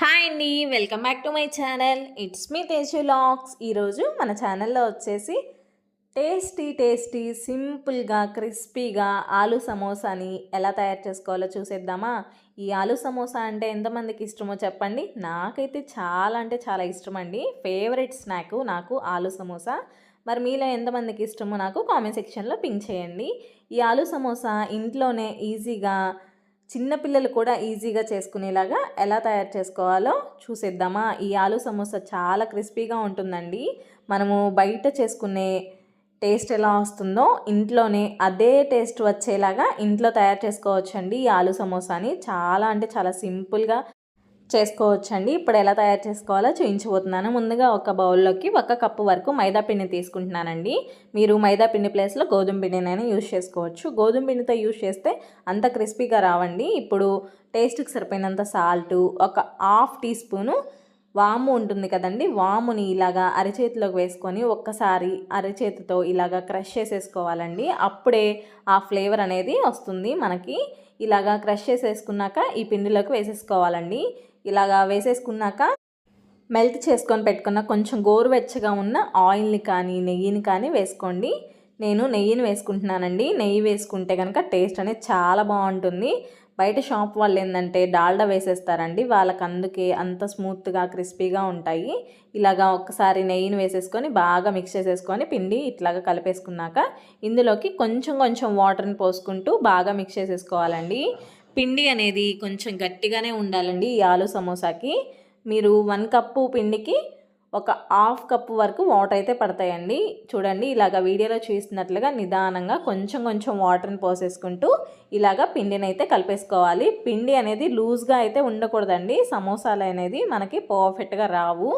Hi అండి welcome back to my channel. It's me Teju lakhs ఈరోజు మన ఛానల్లో వచ్చేసి టేస్టీ టేస్టీ సింపుల్గా క్రిస్పీగా ఆలు సమోసాని ఎలా తయారు చేసుకోవాలో చూసేద్దామా? ఈ ఆలు సమోసా అంటే ఎంతమందికి ఇష్టమో చెప్పండి. నాకైతే చాలా అంటే చాలా ఇష్టం అండి ఫేవరెట్ స్నాక్ నాకు ఆలు సమోసా. మరి మీలో ఎంతమందికి ఇష్టమో నాకు కామెంట్ సెక్షన్లో పింక్ చేయండి. ఈ ఆలు సమోసా ఇంట్లోనే ఈజీగా చిన్నపిల్లలు కూడా ఈజీగా చేసుకునేలాగా ఎలా తయారు చేసుకోవాలో చూసేద్దామా. ఈ ఆలు సమోసా చాలా క్రిస్పీగా ఉంటుందండి. మనము బయట చేసుకునే టేస్ట్ ఎలా వస్తుందో ఇంట్లోనే అదే టేస్ట్ వచ్చేలాగా ఇంట్లో తయారు చేసుకోవచ్చండి ఈ ఆలు సమోసాని. చాలా అంటే చాలా సింపుల్గా చేసుకోవచ్చండి. ఇప్పుడు ఎలా తయారు చేసుకోవాలో చూపించబోతున్నాను ముందుగా ఒక బౌల్లోకి ఒక కప్పు వరకు మైదా పిండి తీసుకుంటున్నానండి. మీరు మైదా పిండి ప్లేస్లో గోధుమ పిండినైనా యూజ్ చేసుకోవచ్చు. గోధుమ పిండితో యూజ్ చేస్తే అంత క్రిస్పీగా రావండి. ఇప్పుడు టేస్ట్కి సరిపోయినంత సాల్టు ఒక హాఫ్ టీ స్పూను వాము ఉంటుంది కదండి వాముని ఇలాగా అరచేతిలోకి వేసుకొని ఒక్కసారి అరచేతితో ఇలాగా క్రష్ చేసేసుకోవాలండి. అప్పుడే ఆ ఫ్లేవర్ అనేది వస్తుంది మనకి. ఇలాగా క్రష్ చేసేసుకున్నాక ఈ పిండిలోకి వేసేసుకోవాలండి. ఇలాగా వేసేసుకున్నాక మెల్ట్ చేసుకొని పెట్టుకున్న కొంచెం గోరువెచ్చగా ఉన్న ఆయిల్ని కానీ నెయ్యిని కానీ వేసుకోండి. నేను నెయ్యిని వేసుకుంటున్నానండి. నెయ్యి వేసుకుంటే కనుక టేస్ట్ అనేది చాలా బాగుంటుంది. బయట షాప్ వాళ్ళు ఏంటంటే డాల్డా వేసేస్తారండి. వాళ్ళకి అందుకే అంత స్మూత్గా క్రిస్పీగా ఉంటాయి. ఇలాగా ఒక్కసారి నెయ్యిని వేసేసుకొని బాగా మిక్స్ చేసేసుకొని పిండి ఇట్లాగా కలిపేసుకున్నాక ఇందులోకి కొంచెం కొంచెం వాటర్ని పోసుకుంటూ బాగా మిక్స్ చేసేసుకోవాలండి. పిండి అనేది కొంచెం గట్టిగానే ఉండాలండి ఈ ఆలు సమోసాకి. మీరు వన్ కప్పు పిండికి ఒక హాఫ్ కప్పు వరకు వాటర్ అయితే పడతాయండి. చూడండి ఇలాగ వీడియోలో చూస్తున్నట్లుగా నిదానంగా కొంచెం కొంచెం వాటర్ని పోసేసుకుంటూ ఇలాగ పిండిని అయితే కలిపేసుకోవాలి. పిండి అనేది లూజ్గా అయితే ఉండకూడదండి. సమోసాలు అనేది మనకి పర్ఫెక్ట్గా రావు.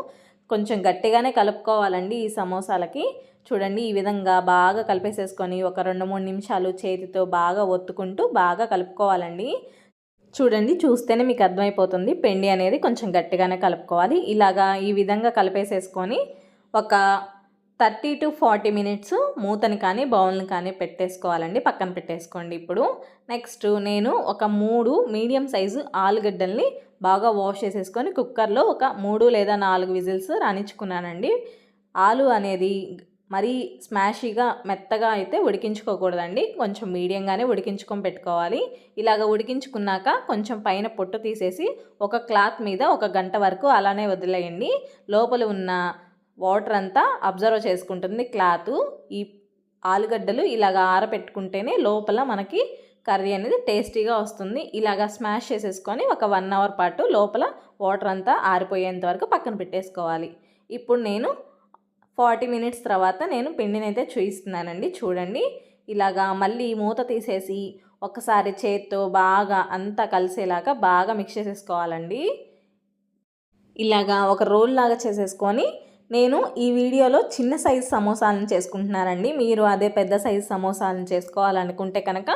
కొంచెం గట్టిగానే కలుపుకోవాలండి ఈ సమోసాలకి. చూడండి ఈ విధంగా బాగా కలిపేసేసుకొని ఒక రెండు మూడు నిమిషాలు చేతితో బాగా ఒత్తుకుంటూ బాగా కలుపుకోవాలండి. చూడండి చూస్తేనే మీకు అర్థమైపోతుంది. పెండి అనేది కొంచెం గట్టిగానే కలుపుకోవాలి. ఇలాగా ఈ విధంగా కలిపేసేసుకొని ఒక థర్టీ టు ఫార్టీ మినిట్స్ మూతని కానీ బౌల్ని కానీ పెట్టేసుకోవాలండి. పక్కన పెట్టేసుకోండి ఇప్పుడు. నెక్స్ట్ నేను ఒక మూడు మీడియం సైజు ఆలుగడ్డల్ని బాగా వాష్ చేసేసుకొని కుక్కర్లో ఒక మూడు లేదా నాలుగు విజిల్స్ రాణించుకున్నానండి. ఆలు అనేది మరీ స్మాషీగా మెత్తగా అయితే ఉడికించుకోకూడదండి. కొంచెం మీడియంగానే ఉడికించుకొని పెట్టుకోవాలి. ఇలాగ ఉడికించుకున్నాక కొంచెం పైన పొట్టు తీసేసి ఒక క్లాత్ మీద ఒక గంట వరకు అలానే వదిలేయండి. లోపల ఉన్న వాటర్ అంతా అబ్జర్వ్ చేసుకుంటుంది క్లాత్. ఈ ఆలుగడ్డలు ఇలాగ ఆరబెట్టుకుంటేనే లోపల మనకి కర్రీ అనేది టేస్టీగా వస్తుంది. ఇలాగ స్మాష్ చేసేసుకొని ఒక వన్ అవర్ పాటు లోపల వాటర్ అంతా ఆరిపోయేంత వరకు పక్కన పెట్టేసుకోవాలి. ఇప్పుడు నేను ఫార్టీ మినిట్స్ తర్వాత నేను పిండిని అయితే చూపిస్తున్నానండి చూడండి. ఇలాగా మళ్ళీ మూత తీసేసి ఒకసారి చేత్తో బాగా అంతా కలిసేలాగా బాగా మిక్స్ చేసేసుకోవాలండి. ఇలాగా ఒక రోల్ లాగా చేసేసుకొని నేను ఈ వీడియోలో చిన్న సైజు సమోసాలను చేసుకుంటున్నానండి. మీరు అదే పెద్ద సైజు సమోసాలను చేసుకోవాలనుకుంటే కనుక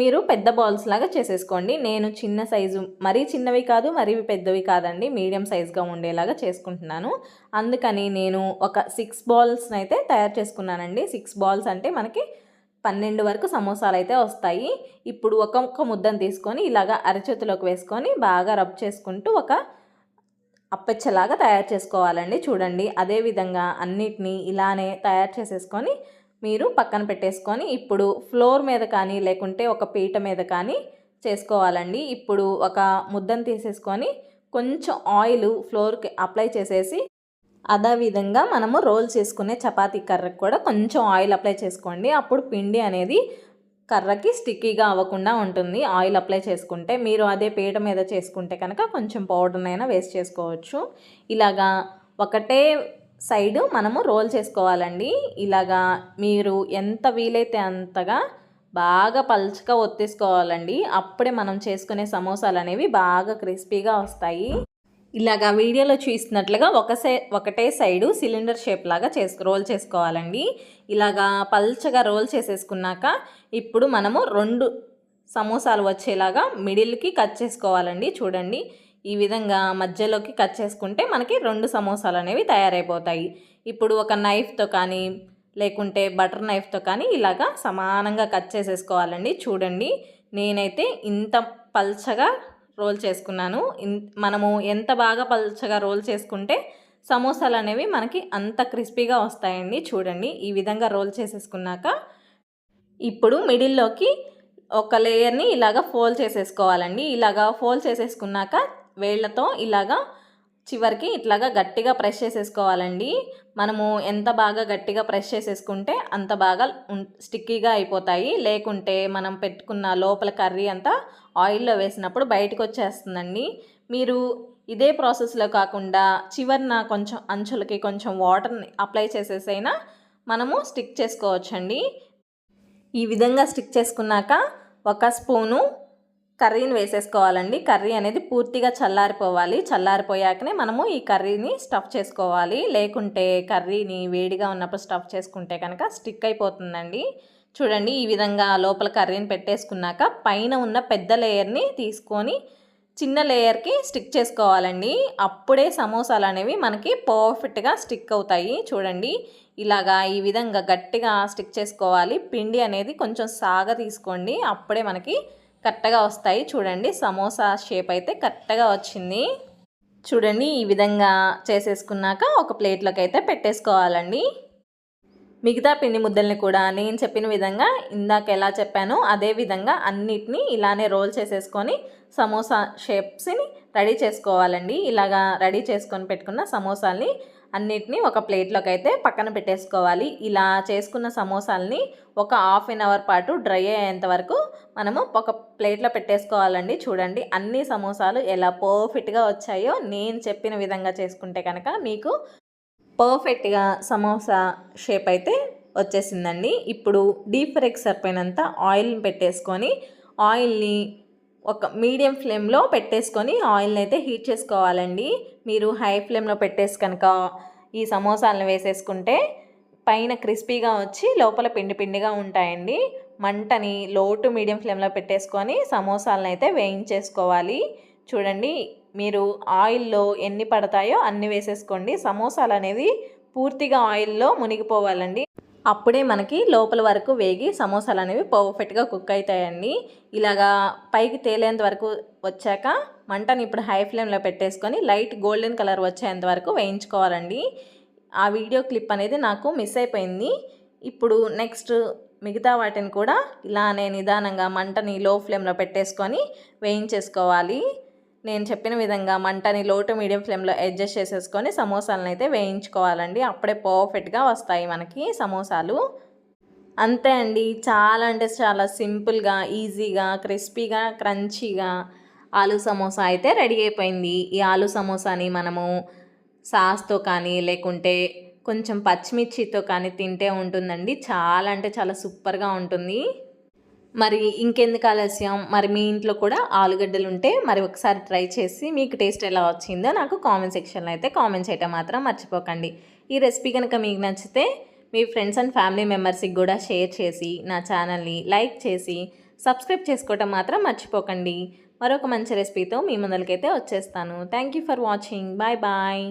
మీరు పెద్ద బాల్స్ లాగా చేసేసుకోండి. నేను చిన్న సైజు మరీ చిన్నవి కాదు మరీ పెద్దవి కాదండి. మీడియం సైజుగా ఉండేలాగా చేసుకుంటున్నాను. అందుకని నేను ఒక సిక్స్ బాల్స్ని అయితే తయారు చేసుకున్నానండి. సిక్స్ బాల్స్ అంటే మనకి పన్నెండు వరకు సమోసాలు అయితే వస్తాయి. ఇప్పుడు ఒక్కొక్క ముద్దను తీసుకొని ఇలాగ అరచేతిలోకి వేసుకొని బాగా రబ్ చేసుకుంటూ ఒక అప్పెచ్చలాగా తయారు చేసుకోవాలండి. చూడండి అదేవిధంగా అన్నిటినీ ఇలానే తయారు చేసేసుకొని మీరు పక్కన పెట్టేసుకొని ఇప్పుడు ఫ్లోర్ మీద కానీ లేకుంటే ఒక పీట మీద కానీ చేసుకోవాలండి. ఇప్పుడు ఒక ముద్దను తీసేసుకొని కొంచెం ఆయిల్ ఫ్లోర్కి అప్లై చేసేసి అదేవిధంగా మనము రోల్ చేసుకునే చపాతీ కర్రకు కూడా కొంచెం ఆయిల్ అప్లై చేసుకోండి. అప్పుడు పిండి అనేది కర్రకి స్టిక్కీగా అవ్వకుండా ఉంటుంది. ఆయిల్ అప్లై చేసుకుంటే మీరు అదే పీట మీద చేసుకుంటే కనుక కొంచెం పౌడర్నైనా వేస్ట్ చేసుకోవచ్చు. ఇలాగా ఒకటే సైడ్ మనము రోల్ చేసుకోవాలండి. ఇలాగా మీరు ఎంత వీలైతే అంతగా బాగా పల్చగా ఒత్తేసుకోవాలండి. అప్పుడే మనం చేసుకునే సమోసాలు అనేవి బాగా క్రిస్పీగా వస్తాయి. ఇలాగా వీడియోలో చూస్తున్నట్లుగా ఒక సై ఒకటే సైడు సిలిండర్ షేప్ లాగా చేసు రోల్ చేసుకోవాలండి. ఇలాగా పల్చగా రోల్ చేసేసుకున్నాక ఇప్పుడు మనము రెండు సమోసాలు వచ్చేలాగా మిడిల్కి కట్ చేసుకోవాలండి. చూడండి. ఈ విధంగా మధ్యలోకి కట్ చేసుకుంటే మనకి రెండు సమోసాలు అనేవి తయారైపోతాయి. ఇప్పుడు ఒక నైఫ్తో కానీ లేకుంటే బటర్ నైఫ్తో కానీ ఇలాగా సమానంగా కట్ చేసేసుకోవాలండి. చూడండి నేనైతే ఇంత పల్చగా రోల్ చేసుకున్నాను. ఇన్- మనము ఎంత బాగా పల్చగా రోల్ చేసుకుంటే సమోసాలు అనేవి మనకి అంత క్రిస్పీగా వస్తాయండి. చూడండి ఈ విధంగా రోల్ చేసేసుకున్నాక ఇప్పుడు మిడిల్లోకి ఒక లేయర్ని ఇలాగ ఫోల్డ్ చేసేసుకోవాలండి. ఇలాగా ఫోల్డ్ చేసేసుకున్నాక వేళ్ళతో ఇలాగా చివరికి ఇట్లాగా గట్టిగా ప్రెస్ చేసేసుకోవాలండి. మనము ఎంత బాగా గట్టిగా ప్రెస్ చేసేసుకుంటే అంత బాగా ఉం- స్టిక్కీగా అయిపోతాయి. లేకుంటే మనం పెట్టుకున్న లోపల కర్రీ అంతా ఆయిల్లో వేసినప్పుడు బయటకు వచ్చేస్తుందండి మీరు ఇదే ప్రాసెస్లో కాకుండా చివరిన కొంచెం అంచులకి కొంచెం వాటర్ని అప్లై చేసేసైనా మనము స్టిక్ చేసుకోవచ్చండి. ఈ విధంగా స్టిక్ చేసుకున్నాక ఒక స్పూను కర్రీని వేసేసుకోవాలండి. కర్రీ అనేది పూర్తిగా చల్లారిపోవాలి. చల్లారిపోయాకనే మనము ఈ కర్రీని స్టఫ్ చేసుకోవాలి. లేకుంటే కర్రీని వేడిగా ఉన్నప్పుడు స్టఫ్ చేసుకుంటే కనుక స్టిక్ అయిపోతుందండి. చూడండి ఈ విధంగా లోపల కర్రీని పెట్టేసుకున్నాక పైన ఉన్న పెద్ద లేయర్ని తీసుకొని చిన్న లేయర్కి స్టిక్ చేసుకోవాలండి. అప్పుడే సమోసాలు అనేవి మనకి పర్ఫెక్ట్గా స్టిక్ అవుతాయి. చూడండి ఇలాగా ఈ విధంగా గట్టిగా స్టిక్ చేసుకోవాలి. పిండి అనేది కొంచెం సాగ తీసుకోండి. అప్పుడే మనకి కరెక్ట్గా వస్తాయి. చూడండి సమోసా షేప్ అయితే కరెక్ట్గా వచ్చింది. చూడండి ఈ విధంగా చేసేసుకున్నాక ఒక ప్లేట్లోకి అయితే పెట్టేసుకోవాలండి. మిగతా పిండి ముద్దల్ని కూడా నేను చెప్పిన విధంగా ఇందాక ఎలా చెప్పానో అదే విధంగా అన్నిటినీ ఇలానే రోల్ చేసేసుకొని సమోసా షేప్స్ని రెడీ చేసుకోవాలండి. ఇలాగా రెడీ చేసుకొని పెట్టుకున్న సమోసాల్ని అన్నిటినీ ఒక ప్లేట్లోకి అయితే పక్కన పెట్టేసుకోవాలి. ఇలా చేసుకున్న సమోసాల్ని ఒక హాఫ్ అన్ అవర్ పాటు డ్రై అయ్యేంత వరకు మనము ఒక ప్లేట్లో పెట్టేసుకోవాలండి. చూడండి అన్ని సమోసాలు ఎలా పర్ఫెక్ట్గా వచ్చాయో నేను చెప్పిన విధంగా చేసుకుంటే కనుక మీకు పర్ఫెక్ట్గా సమోసా షేప్ అయితే వచ్చేసిందండి. ఇప్పుడు డీప్ ఫ్రైకి సరిపోయినంత ఆయిల్ని పెట్టేసుకొని ఆయిల్ని ఒక మీడియం ఫ్లేమ్లో పెట్టేసుకొని ఆయిల్ని అయితే హీట్ చేసుకోవాలండి. మీరు హై ఫ్లేమ్లో పెట్టేసి కనుక ఈ సమోసాలను వేసేసుకుంటే పైన క్రిస్పీగా వచ్చి లోపల పిండి పిండిగా ఉంటాయండి. మంటని లో టు మీడియం ఫ్లేమ్లో పెట్టేసుకొని సమోసాలను అయితే వేయించేసుకోవాలి. చూడండి మీరు ఆయిల్లో ఎన్ని పడతాయో అన్ని వేసేసుకోండి. సమోసాలు అనేవి పూర్తిగా ఆయిల్లో మునిగిపోవాలండి. అప్పుడే మనకి లోపల వరకు వేగి సమోసాలు అనేవి పర్ఫెక్ట్గా కుక్ అవుతాయండి ఇలాగా పైకి తేలేంత వరకు వచ్చాక మంటని ఇప్పుడు హై ఫ్లేమ్లో పెట్టేసుకొని లైట్ గోల్డెన్ కలర్ వచ్చేంత వరకు వేయించుకోవాలండి. ఆ వీడియో క్లిప్ అనేది నాకు మిస్ అయిపోయింది. ఇప్పుడు నెక్స్ట్ మిగతా వాటిని కూడా ఇలానే నిదానంగా మంటని లో ఫ్లేమ్లో పెట్టేసుకొని వేయించేసుకోవాలి. నేను చెప్పిన విధంగా మంటని లోటు మీడియం ఫ్లేమ్లో అడ్జస్ట్ చేసేసుకొని సమోసాలను అయితే వేయించుకోవాలండి. అప్పుడే పర్ఫెక్ట్గా వస్తాయి మనకి సమోసాలు. అంతే అండి. చాలా అంటే చాలా సింపుల్గా ఈజీగా క్రిస్పీగా క్రంచీగా ఆలు సమోసా అయితే రెడీ అయిపోయింది. ఈ ఆలు సమోసాని మనము సాస్తో కానీ లేకుంటే కొంచెం పచ్చిమిర్చితో కానీ తింటే ఉంటుందండి. చాలా అంటే చాలా సూపర్గా ఉంటుంది. మరి ఇంకెందుకు ఆలస్యం? మరి మీ ఇంట్లో కూడా ఆలుగడ్డలు ఉంటే మరి ఒకసారి ట్రై చేసి మీకు టేస్ట్ ఎలా వచ్చిందో నాకు కామెంట్ సెక్షన్లో అయితే కామెంట్ చేయటం మాత్రం మర్చిపోకండి. ఈ రెసిపీ కనుక మీకు నచ్చితే మీ ఫ్రెండ్స్ అండ్ ఫ్యామిలీ మెంబర్స్కి కూడా షేర్ చేసి నా ఛానల్ని లైక్ చేసి సబ్స్క్రైబ్ చేసుకోవటం మాత్రం మర్చిపోకండి. మరొక మంచి రెసిపీతో మీ ముందరికైతే వచ్చేస్తాను. Thank you for watching. Bye bye.